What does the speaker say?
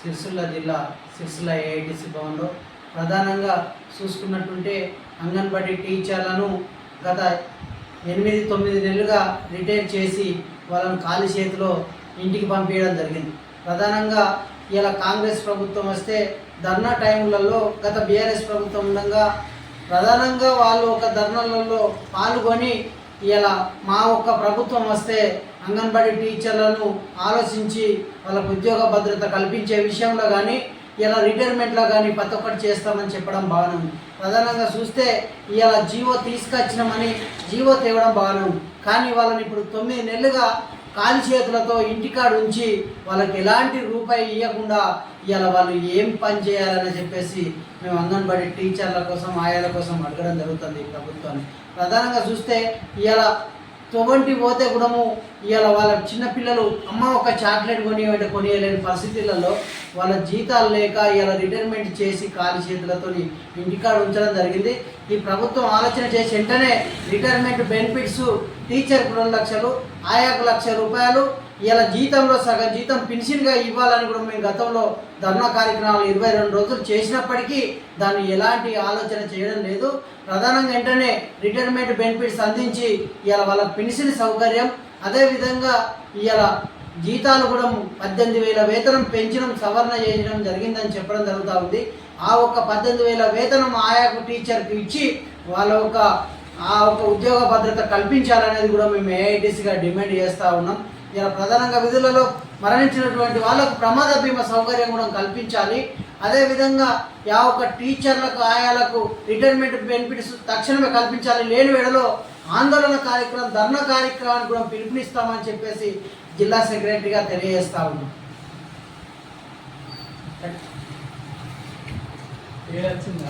సిరిసిల్ల జిల్లా సిరిసిల్ల ఏఐటిసి భవన్లో ప్రధానంగా చూసుకున్నట్టుంటే అంగన్వాడీ టీచర్లను గత ఎనిమిది తొమ్మిది నెలలుగా రిటైర్ చేసి వాళ్ళను ఖాళీ చేతిలో ఇంటికి పంపించడం జరిగింది. ప్రధానంగా ఇలా కాంగ్రెస్ ప్రభుత్వం వస్తే ధర్నా టైంలలో గత బీఆర్ఎస్ ప్రభుత్వం ఉండగా ప్రధానంగా వాళ్ళు ఒక ధర్నాలలో పాల్గొని ఇలా మా ఒక్క ప్రభుత్వం వస్తే అంగన్వాడీ టీచర్లను ఆలోచించి వాళ్ళకు ఉద్యోగ భద్రత కల్పించే విషయంలో కానీ ఇలా రిటైర్మెంట్లో కానీ ప్రతి ఒక్కటి చేస్తామని చెప్పడం బాగానే ఉంది. ప్రధానంగా చూస్తే ఇలా జీవో తీసుకొచ్చినామని జీవో తేవడం బాగానే ఉంది. కానీ వాళ్ళని ఇప్పుడు తొమ్మిది నెలలుగా కాలి చేతులతో ఇంటికాడ ఉంచి వాళ్ళకి ఎలాంటి రూపాయి ఇవ్వకుండా ఇవాళ వాళ్ళు ఏం పని చేయాలని చెప్పేసి మేము అంగన్వాడీ టీచర్ల కోసం ఆయాల కోసం అడగడం జరుగుతుంది ప్రభుత్వాన్ని. ప్రధానంగా చూస్తే ఇవాళ తొవంటి పోతే కూడాము ఇవాళ వాళ్ళ చిన్నపిల్లలు అమ్మ ఒక చాక్లెట్ కొని కొనియలేని పరిస్థితులలో వాళ్ళ జీతాలు లేక ఇవాళ రిటైర్మెంట్ చేసి ఖాళీ చేతులతో ఇంటికాడ ఉంచడం జరిగింది. ఈ ప్రభుత్వం ఆలోచన చేసి వెంటనే రిటైర్మెంట్ బెనిఫిట్స్ టీచర్కి రెండు లక్షలు ఆయాకు లక్ష రూపాయలు ఇలా జీతంలో సగం జీతం పెన్షన్గా ఇవ్వాలని కూడా మేము గతంలో ధర్నా కార్యక్రమాలు ఇరవై రెండు రోజులు చేసినప్పటికీ దాన్ని ఎలాంటి ఆలోచన చేయడం లేదు. ప్రధానంగా వెంటనే రిటైర్మెంట్ బెనిఫిట్స్ అందించి ఇలా వాళ్ళ పెన్షన్ సౌకర్యం అదేవిధంగా ఇలా జీతాలు కూడా పద్దెనిమిది వేల వేతనం పెంచడం సవరణ చేయడం జరిగిందని చెప్పడం జరుగుతూ ఉంది. ఆ ఒక్క పద్దెనిమిది వేల వేతనం ఆయాకు టీచర్కి ఇచ్చి వాళ్ళ ఒక ఆ ఒక ఉద్యోగ భద్రత కల్పించాలనేది కూడా మేము ఏఐటీసీగా డిమాండ్ చేస్తూ ఉన్నాం. ఇలా ప్రధానంగా విధులలో మరణించినటువంటి వాళ్ళకు ప్రమాద బీమా సౌకర్యం కూడా కల్పించాలి. అదేవిధంగా యా ఒక టీచర్లకు ఆయాలకు రిటైర్మెంట్ బెనిఫిట్స్ తక్షణమే కల్పించాలి. లేని వేళలో ఆందోళన కార్యక్రమం ధర్నా కార్యక్రమానికి కూడా పిలుపునిస్తామని చెప్పేసి జిల్లా సెక్రటరీగా తెలియజేస్తా ఉన్నాం ఏ వచ్చిందా?